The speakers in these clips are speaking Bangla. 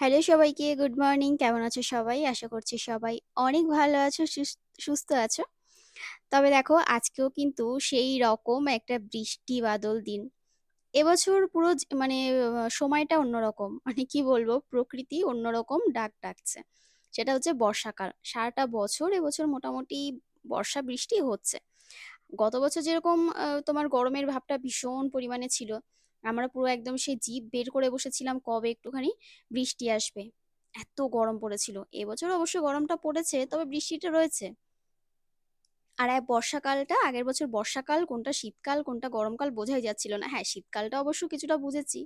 হ্যালো সবাইকে, গুড মর্নিং। কেমন আছো সবাই? আশা করছি সবাই অনেক ভালো আছো, সুস- সুস্থ আছো। তবে দেখো, আজকেও কিন্তু সেই রকম একটা বৃষ্টি বাদল দিন। এবছর পুরো মানে সময়টা অন্যরকম। মানে কি বলব, প্রকৃতি অন্যরকম ডাক ডাকছে। সেটা হচ্ছে বর্ষাকাল। সারাটা বছর, এবছর মোটামুটি বর্ষা বৃষ্টি হচ্ছে। গত বছর যেরকম তোমার গরমের ভাবটা ভীষণ পরিমাণে ছিল আমরা পুরো একদম সেই জিভ বের করে বসেছিলাম কবে একটুখানি? বৃষ্টি আসবে। এত গরম পড়েছিল। এবছর অবশ্য গরমটা পড়েছে, তবে বৃষ্টিটা রয়েছে। আর এক বর্ষাকালটা, আগের বছর বর্ষাকাল, কোনটা শীতকাল, কোনটা গরমকাল বোঝাই যাচ্ছিল না। হ্যাঁ শীতকালটা অবশ্য কিছুটা বুঝেছি,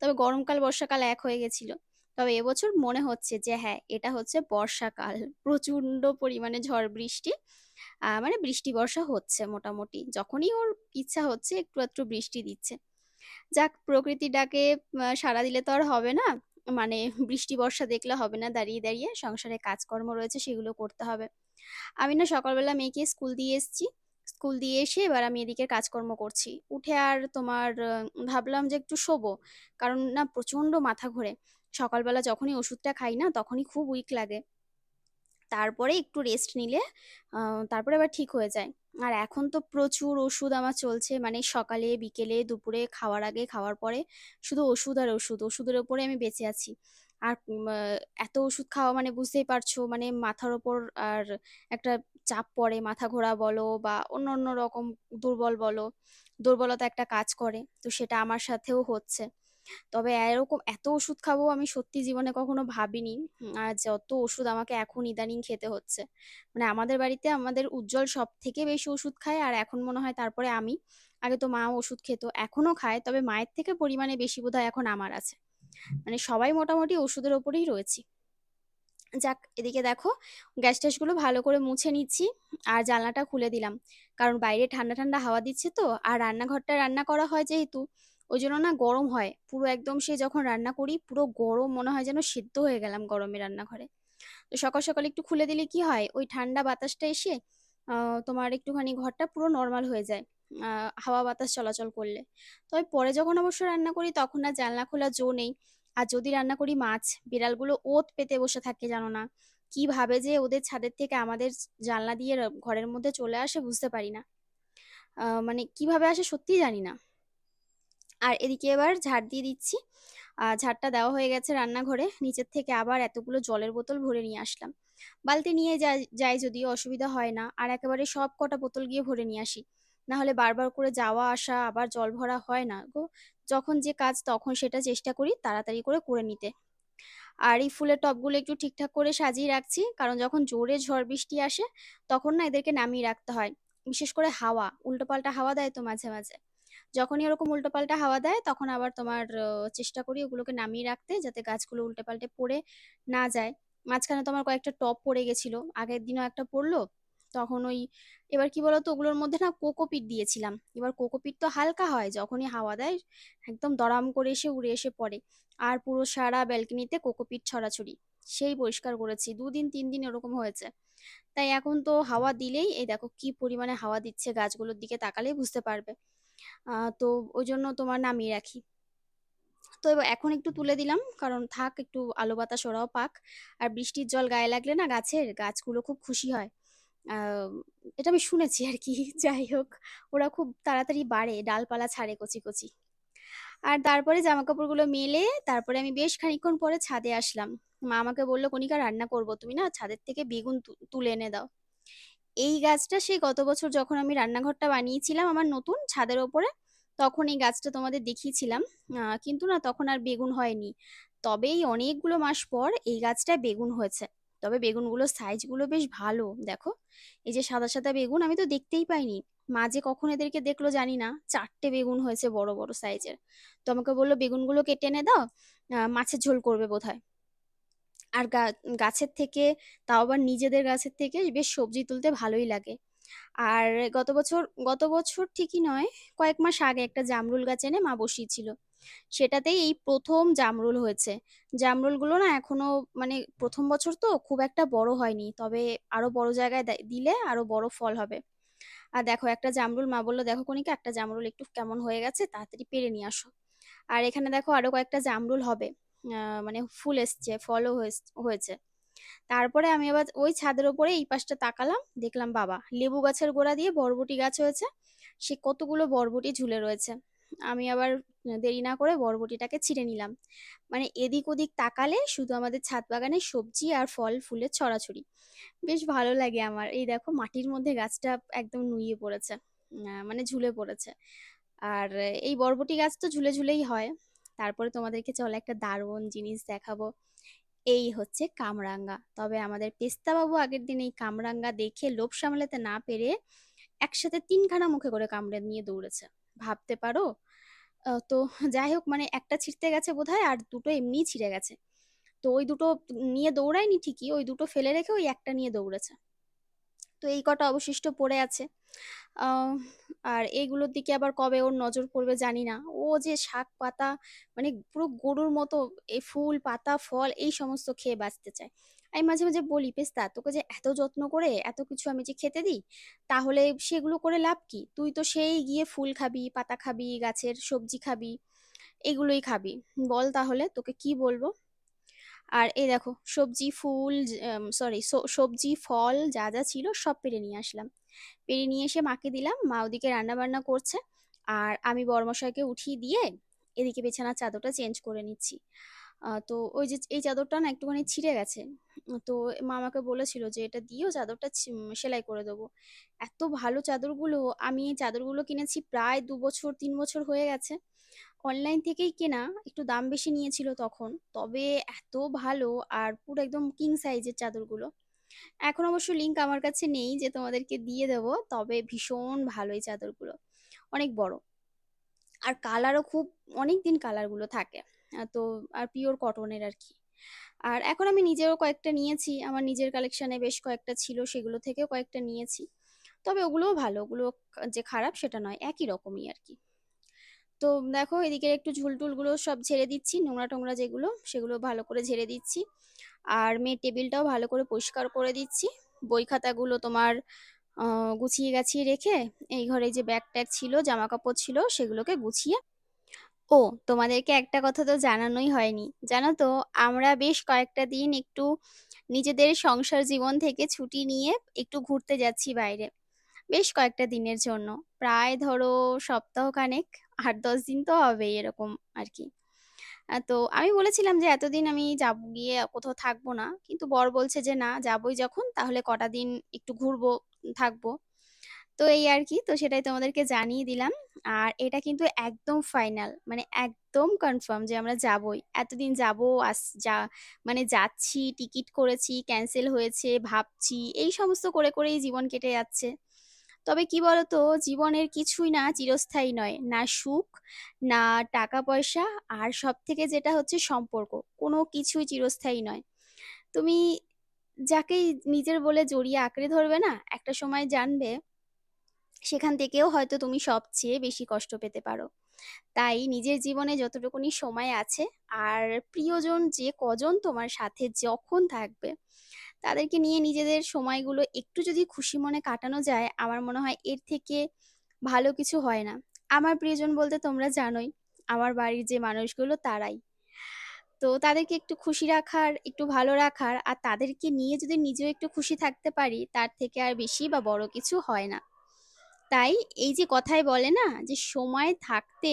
তবে গরমকাল, বর্ষাকাল এক হয়ে গেছিল। তবে এবছর মনে হচ্ছে যে হ্যাঁ এটা হচ্ছে বর্ষাকাল। প্রচণ্ড পরিমাণে ঝড় বৃষ্টি মানে বৃষ্টি বর্ষা হচ্ছে মোটামুটি। যখনই ওর ইচ্ছা হচ্ছে, একটু একটু বৃষ্টি দিচ্ছে। যাক প্রকৃতি ডাকে সাড়া দিলে তো আর হবে না। মানে বৃষ্টি, বর্ষা দেখলে হবে না, দাঁড়িয়ে দাঁড়িয়ে সংসারে কাজকর্ম রয়েছে, সেগুলো করতে হবে। আমি না সকালবেলা মেয়েকে স্কুল দিয়ে এসেছি। স্কুল দিয়ে এসে এবার আমি এদিকে কাজকর্ম করছি। উঠে আর তোমার ভাবলাম যে একটু শোবো। কারণ না প্রচণ্ড মাথা ঘোরে। সকালবেলা যখনই ওষুধটা খাই না, তখনই খুব উইক লাগে। তারপরে একটু রেস্ট নিলে তারপরে আবার ঠিক হয়ে যায়। আর এখন তো প্রচুর ওষুধ আমার চলছে মানে সকালে, বিকেলে, দুপুরে খাওয়ার আগে, খাওয়ার পরে শুধু ওষুধ আর ওষুধ। ওষুধের ওপরে আমি বেঁচে আছি। আর এত ওষুধ খাওয়া মানে বুঝতেই পারছ মানে মাথার ওপর আর একটা চাপ পড়ে, মাথা ঘোরা বলো বা অন্য অন্য রকম দুর্বল বলো, দুর্বলতা একটা কাজ করে। তো সেটা আমার সাথেও হচ্ছে। তবে এরকম এত ওষুধ খাব আমি সত্যি জীবনে কখনো ভাবিনি। আর যত ওষুধ আমাকে এখন ইদানিং খেতে হচ্ছে। মানে আমাদের বাড়িতে আমাদের উজ্জ্বল সব থেকে বেশি ওষুধ খায়, আর এখন মনে হয় তারপরে আমি, আগে তো মা ওষুধ খেত, এখনও খায়, তবে মায়ের থেকে পরিমাণে বেশি বোধহয় এখন আমার আছে। মানে সবাই মোটামুটি ওষুধের ওপরেই রয়েছি। যাক, এদিকে দেখো, গ্যাস ট্যাসগুলো ভালো করে মুছে নিচ্ছি, আর জানলাটা খুলে দিলাম। কারণ বাইরে ঠান্ডা ঠান্ডা হাওয়া দিচ্ছে তো, আর রান্নাঘরটা রান্না করা হয় যেহেতু ওই জন্য না গরম হয়। পুরো একদম সে যখন রান্না করি, পুরো গরম মনে হয় যেন সিদ্ধ হয়ে গেলাম গরমে রান্নাঘরে। তো সকাল সকাল একটু খুলে দিলে কি হয়, ওই ঠান্ডা বাতাসটা এসে তোমার একটুখানি ঘরটা পুরো নর্মাল হয়ে যায় হাওয়া বাতাস চলাচল করলে। তবে পরে যখন অবশ্য রান্না করি, তখন আর জানলা খোলা জো নেই। আর যদি রান্না করি মাছ, বিড়ালগুলো ওত পেতে বসে থাকে জানো না। কি ভাবে যে ওদের ছাদের থেকে আমাদের জানলা দিয়ে ঘরের মধ্যে চলে আসে বুঝতে পারি না। মানে কীভাবে আসে সত্যিই জানি না। আর এদিকে এবার ঝাড় দিয়ে দিচ্ছি। ঝাড়টা দেওয়া হয়ে গেছে রান্নাঘরে। নিচের থেকে আবার এতগুলো জলের বোতল ভরে নিয়ে আসলাম। বালতি নিয়ে যাই যদিও অসুবিধা হয় না, আর একেবারে সব কটা বোতল গিয়ে ভরে নিয়ে আসি। না হলে বারবার করে যাওয়া আসা, আবার জল ভরা হয় না গো। যখন যে কাজ তখন সেটা চেষ্টা করি তাড়াতাড়ি করে করে নিতে। আর এই ফুলের টবগুলো একটু ঠিকঠাক করে সাজিয়ে রাখছি, কারণ যখন জোরে ঝড় বৃষ্টি আসে, তখন না এদেরকে নামিয়ে রাখতে হয়। বিশেষ করে হাওয়া, উল্টোপাল্টা হাওয়া দেয় তো মাঝে মাঝে। যখনই এরকম উল্টোপাল্টা হাওয়া দেয়, তখন আবার তোমার চেষ্টা করি ওগুলোকে নামিয়ে রাখতে যাতে গাছগুলো উল্টে পাল্টে পড়ে না যায়। মাঝখানে তোমার কয়েকটা টপ পড়ে গেছিল, আগের দিনও একটা পড়ল। তখন ওই, এবার কি বলতো, ওগুলোর মধ্যে না কোকোপিট দিয়েছিলাম। এবার কোকোপিট তো হালকা হয়, যখনই হাওয়া দেয়, একদম দরাম করে এসে উড়ে এসে পড়ে। আর পুরো সারা ব্যালকনিতে কোকোপিট ছড়াছড়ি। সেই পরিষ্কার করেছি, দুদিন তিন দিন এরকম হয়েছে। তাই এখন তো হাওয়া দিলেই, এই দেখো কি পরিমাণে হাওয়া দিচ্ছে গাছগুলোর দিকে তাকালেই বুঝতে পারবে। তো ওই জন্য তোমার নামিয়ে রাখি। তো এখন একটু তুলে দিলাম, কারণ থাক, একটু আলো বাতাস ওরাও পাক। আর বৃষ্টির জল গায়ে লাগলে না গাছের গাছগুলো খুব খুশি হয়। এটা আমি শুনেছি আর কি, যাই হোক, ওরা খুব তাড়াতাড়ি বাড়ে, ডালপালা ছাড়ে কচি কচি। আর তারপরে জামা কাপড়গুলো মেলে, তারপরে আমি বেশ খানিকক্ষণ পরে ছাদে আসলাম। মা আমাকে বলল, কণিকা, রান্না করব। তুমি না ছাদের থেকে বেগুন তুলে এনে দাও। এই গাছটা সেই গত বছর যখন আমি রান্নাঘরটা বানিয়েছিলাম আমার নতুন ছাদের ওপরে, তখন এই গাছটা তোমাদের দেখিয়েছিলাম। কিন্তু না তখন আর বেগুন হয়নি। তবে এই অনেকগুলো মাস পর এই গাছটায় বেগুন হয়েছে। তবে বেগুনগুলোর সাইজগুলো বেশ ভালো, দেখো। এই যে সাদা সাদা বেগুন আমি তো দেখতেই পাইনি। মা যে কখন এদেরকে দেখল জানি না। চারটে বেগুন হয়েছে বড় বড় সাইজের। তো আমাকে বলল, বেগুনগুলো কেটে এনে দাও মাছের ঝোল করবে বোধহয়। আর গাছের থেকে, তাও আবার নিজেদের গাছের থেকে বেশ সবজি তুলতে ভালোই লাগে। আর গত বছর গত বছর ঠিকই নয়, কয়েক মাস আগে একটা জামরুল গাছ এনে মা বসিয়েছিল। সেটাতেই এই প্রথম জামরুল হয়েছে। জামরুলগুলো না এখনও মানে প্রথম বছর তো খুব একটা বড় হয়নি, তবে আরও বড় জায়গায় দিলে আরও বড় ফল হবে। আর দেখো, একটা জামরুল, মা বলল, দেখো কনিকা একটা জামরুল একটু কেমন হয়ে গেছে, তাড়াতাড়ি পেরে নিয়ে আসো। আর এখানে দেখো আরও কয়েকটা জামরুল হবে। মানে ফুল এসছে, ফলও হয়েছে। তারপরে আমি আবার ওই ছাদের ওপরে এই পাশটা তাকালাম, দেখলাম, বাবা, লেবু গাছের গোড়া দিয়ে বরবটি গাছ হয়েছে, সে কতগুলো বরবটি ঝুলে রয়েছে। আমি আবার দেরি না করে বরবটিটাকে ছিঁড়ে নিলাম। মানে এদিক ওদিক তাকালে শুধু আমাদের ছাদ বাগানে সবজি আর ফল, ফুলের ছড়াছড়ি। বেশ ভালো লাগে আমার। এই দেখো, মাটির মধ্যে গাছটা একদম নুয়ে পড়েছে মানে ঝুলে পড়েছে। আর এই বরবটি গাছ তো ঝুলে ঝুলেই হয়। তারপরে তোমাদেরকে চলো একটা দারুণ জিনিস দেখাবো। এই হচ্ছে কামরাঙ্গা। তবে আমাদের পেস্তা বাবু আগের দিন এই কামরাঙ্গা দেখে লোভ সামলাতে না পেরে একসাথে তিনখানা মুখে করে কামড়ে নিয়ে দৌড়েছে। ভাবতে পারো? তো যাই হোক মানে একটা ছিঁড়তে গেছে বোধহয় আর দুটো এমনিই ছিঁড়ে গেছে। তো ওই দুটো নিয়ে দৌড়ায়নি ঠিকই, ওই দুটো ফেলে রেখে ওই একটা নিয়ে দৌড়েছে। তো এই কটা অবশিষ্ট পড়ে আছে। আর এইগুলোর দিকে আবার কবে ওর নজর পড়বে জানি না। ও যে শাক পাতা মানে পুরো গরুর মতো এই ফুল, পাতা, ফল, এই সমস্ত খেয়ে বাঁচতে চায়। আমি মাঝে মাঝে বলি পেস্তা তোকে যে এত যত্ন করে এত কিছু আমি যে খেতে দিই, তাহলে সেগুলো করে লাভ কি? তুই তো সেই গিয়ে ফুল খাবি, পাতা খাবি, গাছের সবজি খাবি, এগুলোই খাবি। বল তাহলে, তোকে কি বলব? আর এই দেখো, সবজি, ফুল সরি সবজি, ফল যা যা ছিল সব পেরে নিয়ে আসলাম। পেরে নিয়ে এসে মাকে দিলাম, মা ওদিকে রান্না বান্না করছে। আর আমি বড়মশাইকে উঠিয়ে দিয়ে এদিকে বিছানার চাদরটা চেঞ্জ করে নিচ্ছি। তো ওই যে এই চাদরটা না একটুখানি ছিঁড়ে গেছে। তো মা আমাকে বলেছিল যে এটা দিয়েও চাদরটা সেলাই করে দেবো। এত ভালো চাদরগুলো, আমি এই চাদরগুলো কিনেছি প্রায় দু বছর, তিন বছর হয়ে গেছে। অনলাইন থেকেই কেনা একটু দাম বেশি নিয়েছিল তখন। তবে এত ভালো আর পুরো একদম কিং সাইজের চাদরগুলো। এখন অবশ্য লিংক আমার কাছে নেই যে তোমাদেরকে দিয়ে দেবো, তবে ভীষণ ভালো এই চাদরগুলো। অনেক বড়। আর কালারও খুব অনেক দিন কালারগুলো থাকে। তো আর পিওর কটনের আর কি। আর এখন আমি নিজেও কয়েকটা নিয়েছি। আমার নিজের কালেকশনে বেশ কয়েকটা ছিল, সেগুলো থেকেও কয়েকটা নিয়েছি। তবে ওগুলোও ভালো, ওগুলো যে খারাপ সেটা নয়, একই রকমই আর কি। তো দেখো এদিকে একটু ঝুলটুলগুলো সব ঝেড়ে দিচ্ছি, নোংরা টোংরা যেগুলো সেগুলো ভালো করে ঝেড়ে দিচ্ছি। আর মেয়ের টেবিলটাও ভালো করে পরিষ্কার করে দিচ্ছি। বই খাতাগুলো তোমার গুছিয়ে গাছিয়ে রেখে এই ঘরে যে ব্যাগ ট্যাগ ছিল জামা কাপড় ছিল, সেগুলোকে গুছিয়ে ও, তোমাদেরকে একটা কথা তো জানানোই হয়নি। জানো তো, আমরা বেশ কয়েকটা দিন একটু নিজেদের সংসার জীবন থেকে ছুটি নিয়ে একটু ঘুরতে যাচ্ছি বাইরে, বেশ কয়েকটা দিনের জন্য। প্রায় ধরো সপ্তাহখানেক আট, দশ দিন তো হবেই এরকম আর কি তো আমি বলেছিলাম যে এতদিন আমি যাব গিয়ে কোথাও থাকব না। কিন্তু বর বলছে যে না, যাবোই যখন, তাহলে কটা দিন একটু ঘুরবো, থাকব। তো এই আর কি তো সেটাই তোমাদেরকে জানিয়ে দিলাম। আর এটা কিন্তু একদম ফাইনাল মানে একদম কনফার্ম যে আমরা যাবই। এতদিন যাব, আস, যা মানে যাচ্ছি, টিকিট করেছি ক্যান্সেল হয়েছে, ভাবছি, এই সমস্ত করে করেই জীবন কেটে যাচ্ছে। তবে কি বলতো? জীবনের কিছুই না চিরস্থায়ী নয়। না সুখ, না টাকা পয়সা আর সব থেকে যেটা হচ্ছে সম্পর্ক। কোনো কিছুই চিরস্থায়ী নয়। তুমি যাকেই নিজের বলে জড়িয়ে আঁকড়ে ধরবে না, একটা সময় জানবে সেখান থেকেও হয়তো তুমি সবচেয়ে বেশি কষ্ট পেতে পারো। তাই নিজের জীবনে যতটুকুনি সময় আছে, আর প্রিয়জন যে কজন তোমার সাথে যখন থাকবে তাদেরকে নিয়ে নিজেদের সময়গুলো একটু যদি খুশি মনে কাটানো যায়, আমার মনে হয় এর থেকে ভালো কিছু হয় না। আমার প্রিয়জন বলতে তোমরা জানোই, আমার বাড়ির যে মানুষগুলো তারাই। তো তাদেরকে একটু খুশি রাখার, একটু ভালো রাখার আর তাদেরকে নিয়ে যদি নিজেও একটু খুশি থাকতে পারি, তার থেকে আর বেশি বা বড় কিছু হয় না। তাই এই যে কথায় বলে না, যে সময় থাকতে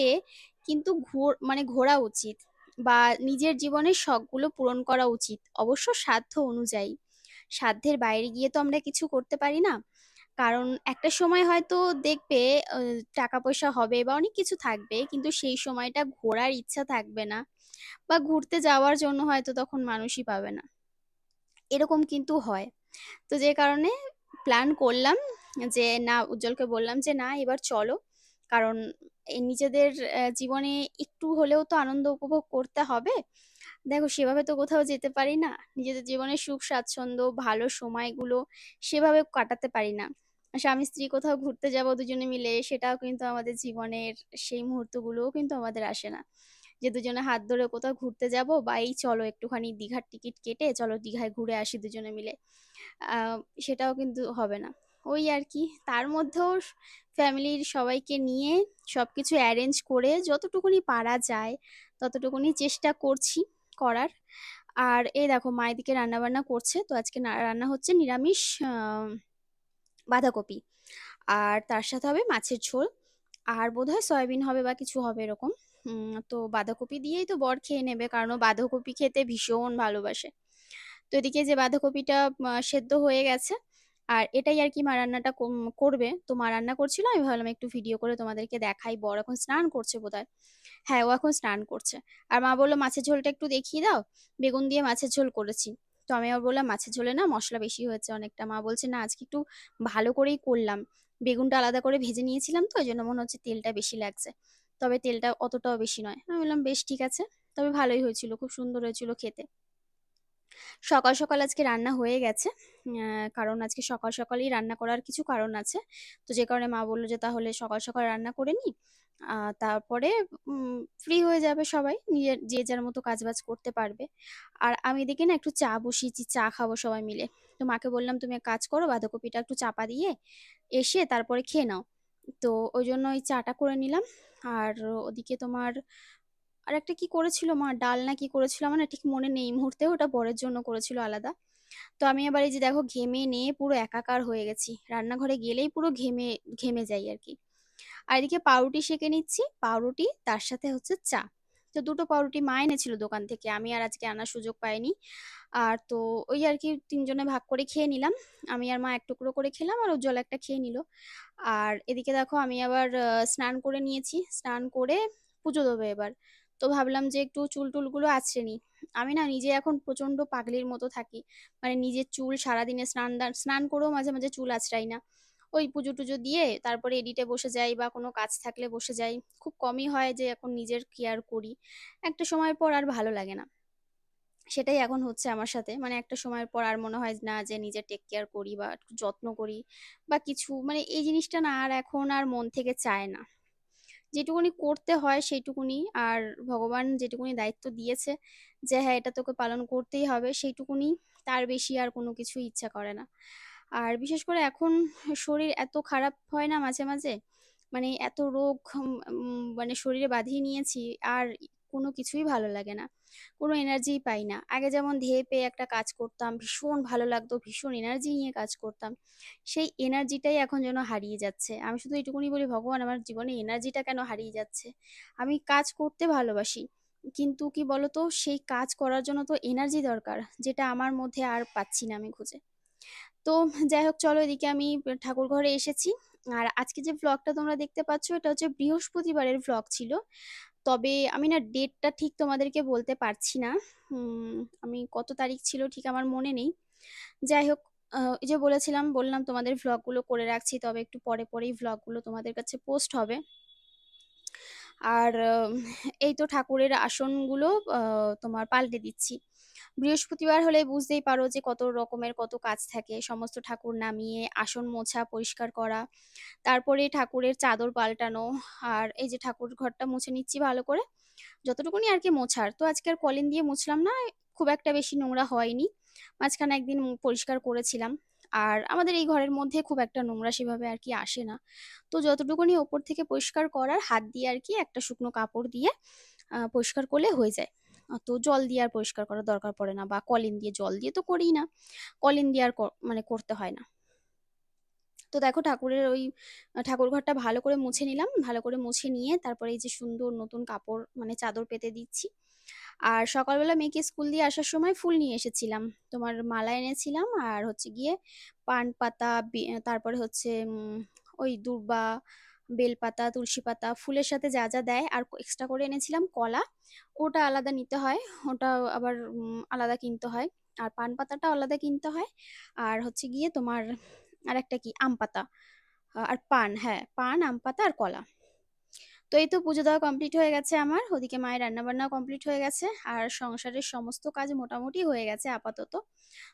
কিন্তু ঘোর মানে ঘোরা উচিত বা নিজের জীবনের শখগুলো পূরণ করা উচিত, অবশ্য সাধ্য অনুযায়ী। সাধ্যের বাইরে গিয়ে তো আমরা কিছু করতে পারি না। কারণ একটা সময় হয়তো দেখবে টাকা পয়সা হবে বা অনেক কিছু থাকবে, কিন্তু সেই সময়টা ঘোরার ইচ্ছা থাকবে না বা ঘুরতে যাওয়ার জন্য হয়তো তখন মানুষই পাবে না। এরকম কিন্তু হয়। তো যে কারণে প্ল্যান করলাম যে, না, উজ্জ্বলকে বললাম যে, না, এবার চলো। কারণ নিজেদের জীবনে একটু হলেও তো আনন্দ উপভোগ করতে হবে। দেখো, সেভাবে তো কোথাও যেতে পারি না। নিজেদের জীবনে সুখ, স্বাচ্ছন্দ্য, ভালো সময়গুলো সেভাবে কাটাতে পারি না। স্বামী, স্ত্রী কোথাও ঘুরতে যাব দুজনে মিলে, সেটাও কিন্তু আমাদের জীবনের সেই মুহূর্তগুলোও কিন্তু আমাদের আসে না। যে দুজনে হাত ধরে কোথাও ঘুরতে যাব, বা এই চলো একটুখানি দীঘার টিকিট কেটে, চলো দীঘায় ঘুরে আসি দুজনে মিলে সেটাও কিন্তু হবে না। ওই আর কি। তার মধ্যেও ফ্যামিলির সবাইকে নিয়ে সবকিছু অ্যারেঞ্জ করে যতটুকুনি পারা যায়, ততটুকুনি চেষ্টা করছি করার। আর এই দেখো, মা এদিকে রান্নাবান্না করছে। তো আজকে রান্না হচ্ছে নিরামিষ বাঁধাকপি। আর তার সাথে হবে মাছের ঝোল। আর বোধহয় সয়াবিন হবে বা কিছু হবে এরকম। তো বাঁধাকপি দিয়েই তো বর খেয়ে নেবে, কারণ বাঁধাকপি খেতে ভীষণ ভালোবাসে। তো এদিকে যে বাঁধাকপিটা সেদ্ধ হয়ে গেছে আর এটাই আর কি মা রান্নাটা করবে। তো মা রান্না করছিল, আমি ভাবলাম একটু ভিডিও করে তোমাদেরকে দেখাই। বর এখন স্নান করছে বোধহয়। হ্যাঁ ও এখন স্নান করছে। আর মা বলল, মাছের ঝোলটা একটু দেখিয়ে দাও। বেগুন দিয়ে মাছের ঝোল করেছি। তো আমি আবার বললাম, মাছের ঝোলে না মশলা বেশি হয়েছে অনেকটা। মা বলছে, না, আজকে একটু ভালো করেই করলাম। বেগুনটা আলাদা করে ভেজে নিয়েছিলাম তো ওই জন্য মনে হচ্ছে তেলটা বেশি লাগছে। তবে তেলটা অতটাও বেশি নয়। আমি বললাম, বেশ, ঠিক আছে। তবে ভালোই হয়েছিল, খুব সুন্দর হয়েছিল খেতে। সকাল সকাল আজকে রান্না হয়ে গেছে। কারণ আজকে সকাল সকালই রান্না করার কিছু কারণ আছে। তো যে কারণে মা বলল যে তাহলে সকাল সকাল রান্না করে নি। আহ, তারপরে ফ্রি হয়ে যাবে সবাই। নিজের যে যার মতো কাজবাজ করতে পারবে। আর আমি এদিকে না একটু চা বসিয়েছি চা খাব সবাই মিলে। তো মাকে বললাম তুমি কাজ করো বাঁধাকপিটা একটু চাপা দিয়ে এসে তারপরে খেয়ে নাও। তো ওই জন্য ওই চাটা করে নিলাম। আর ওদিকে তোমার আর একটা কি করেছিল মা? ডাল না কি করেছিল আমার ঠিক মনে নেই। মুহূর্তে ওটা বরের জন্য করেছিল আলাদা। তো আমি আবার এই যে দেখো ঘেমে নিয়ে পুরো একাকার হয়ে গেছি। রান্নাঘরে গেলেই পুরো ঘেমে ঘেমে যাই আর কি। আর এদিকে পাউরুটি সেঁকে নিচ্ছি। পাউরুটি, তার সাথে হচ্ছে চা। তো দুটো পাউরুটি মা এনেছিল দোকান থেকে। আমি আর আজকে আনার সুযোগ পাইনি। আর তো ওই আর কি তিনজনে ভাগ করে খেয়ে নিলাম। আমি আর মা এক টুকরো করে খেলাম আর উজ্জ্বল একটা খেয়ে নিল। আর এদিকে দেখো আমি আবার স্নান করে নিয়েছি। স্নান করে পুজো দেবো এবার। তো ভাবলাম যে একটু চুল টুলগুলো আঁচড়ে নিই। আমি না নিজে এখন প্রচণ্ড পাগলির মতো থাকি। মানে নিজের চুল সারাদিনে স্নান স্নান করেও মাঝে মাঝে চুল আঁচড়াই না। ওই পুজো টুজো দিয়ে তারপরে এডিটে বসে যাই বা কোনো কাজ থাকলে বসে যাই। খুব কমই হয় যে এখন নিজের কেয়ার করি। একটা সময় পর আর ভালো লাগে না। সেটাই এখন হচ্ছে আমার সাথে। মানে একটা সময়ের পর আর মনে হয় না যে নিজের টেক কেয়ার করি বা যত্ন করি বা কিছু। মানে এই জিনিসটা না আর এখন আর মন থেকে চায় না। যেটুকুনি করতে হয় সেইটুকুনি। আর ভগবান যেটুকুনি দায়িত্ব দিয়েছে যে হ্যাঁ এটা তোকে পালন করতেই হবে, সেইটুকুনি তার বেশি আর কোনো কিছু ইচ্ছা করে না। আর বিশেষ করে এখন শরীর এত খারাপ হয় না মাঝে মাঝে? মানে এত রোগ মানে শরীরে বাঁধিয়ে নিয়েছি। আর কোনো কিছুই ভালো লাগে না। কোনো এনার্জি পাই না। আগে যেমন ধেয়ে পেয়ে একটা কাজ করতাম, ভীষণ ভালো লাগতো, ভীষণ এনার্জি নিয়ে কাজ করতাম। সেই এনার্জিটাই এখন যেন হারিয়ে যাচ্ছে। আমি শুধু এটুকুনি বলি, ভগবান আমার জীবনে এনার্জিটা কেন হারিয়ে যাচ্ছে? আমি কাজ করতে ভালোবাসি, কিন্তু কি বলতো, সেই কাজ করার জন্য তো এনার্জি দরকার, যেটা আমার মধ্যে আর পাচ্ছি না আমি খুঁজে। তো যাই হোক, চলো এদিকে আমি ঠাকুর ঘরে এসেছি। আর আজকে যে ভ্লগটা তোমরা দেখতে পাচ্ছ, এটা হচ্ছে বৃহস্পতিবারের ভ্লগ ছিল। তবে আমি না ডেটটা ঠিক তোমাদেরকে বলতে পারছি না। আমি কত তারিখ ছিল ঠিক আমার মনে নেই। যাই হোক এই যে বলেছিলাম, বললাম তোমাদের ভ্লগগুলো করে রাখছি, তবে একটু পরে পরেই ভ্লগগুলো তোমাদের কাছে পোস্ট হবে। আর এই তো ঠাকুরের আসনগুলো তোমার পাল্টে দিচ্ছি। বৃহস্পতিবার হলে বুঝতেই পারো যে কত রকমের কত কাজ থাকে। সমস্ত ঠাকুর নামিয়ে, আসন মোছা, পরিষ্কার করা, তারপরে ঠাকুরের চাদর পাল্টানো, আর এই যে ঠাকুর ঘরটা মুছে নিচ্ছি ভালো করে, যতটুকুনি আর কি মোছার। তো আজকে আর কলিন দিয়ে মুছলাম না, খুব একটা বেশি নোংরা হয়নি। মাঝখানে একদিন পরিষ্কার করেছিলাম, আর আমাদের এই ঘরের মধ্যে খুব একটা নোংরা সেভাবে আর কি আসে না। তো যতটুকুনি ওপর থেকে পরিষ্কার করার, হাত দিয়ে আর কি একটা শুকনো কাপড় দিয়ে পরিষ্কার করলে হয়ে যায়। তো জল দিয়ে আর পরিষ্কার করার দরকার পড়ে না বা কলিন দিয়ে জল দিয়ে তো করি না। কলিন দিয়ে আর মানে করতে হয় না। তো দেখো ঠাকুরের ওই ঠাকুর ঘরটা ভালো করে মুছে নিলাম। ভালো করে মুছে নিয়ে তারপরে এই যে সুন্দর নতুন কাপড় মানে চাদর পেতে দিচ্ছি। আর সকালবেলা মেয়েকে স্কুল দিয়ে আসার সময় ফুল নিয়ে এসেছিলাম। তোমার মালা এনেছিলাম আর হচ্ছে গিয়ে পান পাতা তারপরে হচ্ছে ওই দূর্বা বেলপাতা তুলসী পাতা ফুলের সাথে যা যা দেয় আর এক্সট্রা করে এনেছিলাম কলা। ওটা আলাদা নিতে হয়, ওটা আবার আলাদা কিনতে হয়। আর পান পাতাটা আলাদা কিনতে হয়। আর হচ্ছে গিয়ে তোমার আর একটা কি? আম পাতা আর পান হ্যাঁ পান আম পাতা আর কলা। তো এই তো পুজো দেওয়া কমপ্লিট হয়ে গেছে আমার। ওদিকে মায়ের রান্না বান্নাও কমপ্লিট হয়ে গেছে। আর সংসারের সমস্ত কাজ মোটামুটি হয়ে গেছে আপাতত।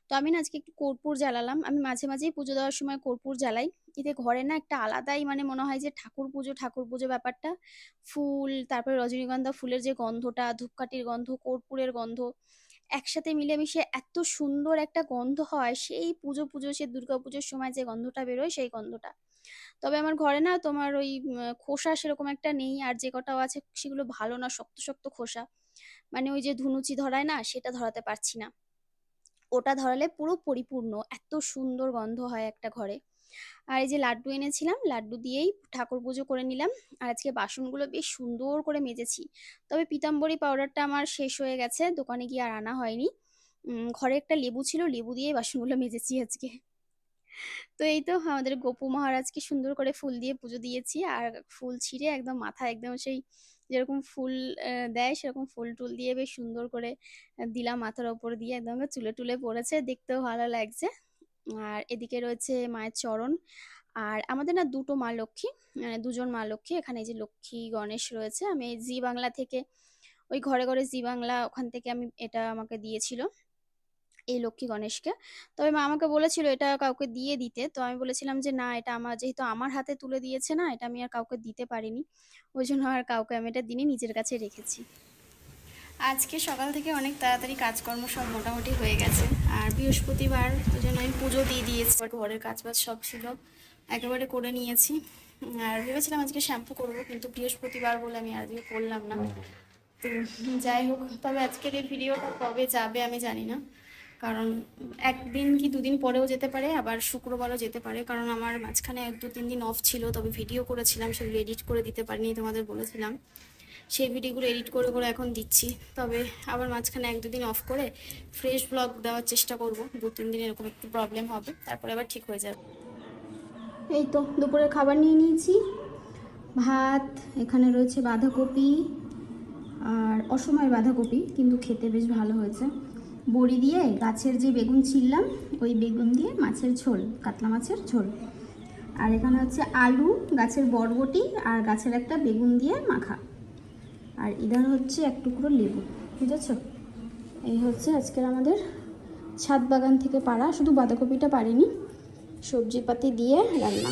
তো আমি না আজকে একটু কর্পূর জ্বালালাম। আমি মাঝে মাঝেই পুজো দেওয়ার সময় কর্পূর জ্বালাই। এতে ঘরে না একটা আলাদাই মানে মনে হয় যে ঠাকুর পুজো ঠাকুর পুজো ব্যাপারটা। ফুল, তারপরে রজনীগন্ধা ফুলের যে গন্ধটা, ধূপকাঠির গন্ধ, কর্পূরের গন্ধ, একসাথে মিলেমিশে এত সুন্দর একটা গন্ধ হয়। সেই পুজো পুজো সে দুর্গা পুজোর সময় যে গন্ধটা বেরোয় সেই গন্ধটা। তবে আমার ঘরে না তোমার ওই খোসা সেরকম একটা নেই আর যে কটাও আছে সেগুলো ভালো না, শক্ত শক্ত খোসা। মানে ওই যে ধুনুচি ধরায় না, সেটা ধরাতে পারছি না। ওটা ধরালে পুরো পরিপূর্ণ, এত সুন্দর গন্ধ হয় একটা ঘরে। আর এই যে লাড্ডু এনেছিলাম, লাড্ডু দিয়েই ঠাকুর পুজো করে নিলাম। আর আজকে বাসনগুলো বেশ সুন্দর করে মেজেছি। তবে পিতাম্বরী পাউডারটা আমার শেষ হয়ে গেছে, দোকানে গিয়ে আর আনা হয়নি। ঘরে একটা লেবু ছিল, লেবু দিয়েই বাসনগুলো মেজেছি আজকে। তো এই তো আমাদের গোপু মহারাজকে সুন্দর করে ফুল দিয়ে পুজো দিয়েছি। আর ফুল ছিঁড়ে একদম মাথায় একদম সেই যেরকম ফুল দেয় সেরকম ফুল টুল দিয়ে বেশ সুন্দর করে দিলাম মাথার ওপর দিয়ে একদম চুলে টুলে পড়েছে। দেখতেও ভালো লাগছে। আর এদিকে রয়েছে মায়ের চরণ। আর আমাদের না দুটো মা লক্ষ্মী মানে দুজন মা লক্ষ্মী। এখানে যে লক্ষ্মী গণেশ রয়েছে। আমি জি বাংলা থেকে, ওই ঘরে ঘরে জি বাংলা ওখান থেকে আমি এটা আমাকে দিয়েছিল। এই লক্ষ্মী গণেশকে। তবে মা আমাকে বলেছিল এটা কাউকে দিয়ে দিতে। তো আমি বলেছিলাম যে, না, এটা আমার যেহেতু আমার হাতে তুলে দিয়েছে না, এটা আমি আর কাউকে দিতে পারিনি। ওই জন্য আর কাউকে আমি এটা দিনই নিজের কাছে রেখেছি। আজকে সকাল থেকে অনেক তাড়াতাড়ি কাজকর্ম সব মোটামুটি হয়ে গেছে। আর বৃহস্পতিবার ওই জন্য আমি পুজো দিয়ে দিয়েছি। ঘরের কাজ বাজ সব ছিল, একেবারে করে নিয়েছি। আর ভেবেছিলাম আজকে শ্যাম্পু করব, কিন্তু বৃহস্পতিবার বলে আমি আজকে করলাম না। তো যাই হোক, তবে আজকের এই ভিডিওটা কবে যাবে আমি জানি না। কারণ একদিন কি দুদিন পরেও যেতে পারে, আবার শুক্রবারও যেতে পারে। কারণ আমার মাঝখানে এক দু তিন দিন অফ ছিল, তবে ভিডিও করেছিলাম, সেগুলো এডিট করে দিতে পারিনি, তোমাদের বলেছিলাম। সেই ভিডিওগুলো এডিট করে করে এখন দিচ্ছি। তবে আবার মাঝখানে এক দুদিন অফ করে ফ্রেশ ব্লগ দেওয়ার চেষ্টা করব। দু তিন দিন এরকম একটু প্রবলেম হবে, তারপরে আবার ঠিক হয়ে যাবে। এই তো, দুপুরের খাবার নিয়ে নিয়েছি। ভাত, এখানে রয়েছে বাঁধাকপি আর অসময় বাঁধাকপি, কিন্তু খেতে বেশ ভালো হয়েছে। বড়ি দিয়ে গাছের যে বেগুন ছিললাম ওই বেগুন দিয়ে মাছের ঝোল, কাতলা মাছের ঝোল। আর এখানে হচ্ছে আলু, গাছের বরবটি আর গাছের একটা বেগুন দিয়ে মাখা। আর ইধার হচ্ছে এক টুকরো লেবু, বুঝেছ? এই হচ্ছে আজকের আমাদের ছাদ বাগান থেকে পাড়া। শুধু বাঁধাকপিটা পারিনি, সবজিপাতি দিয়ে রান্না।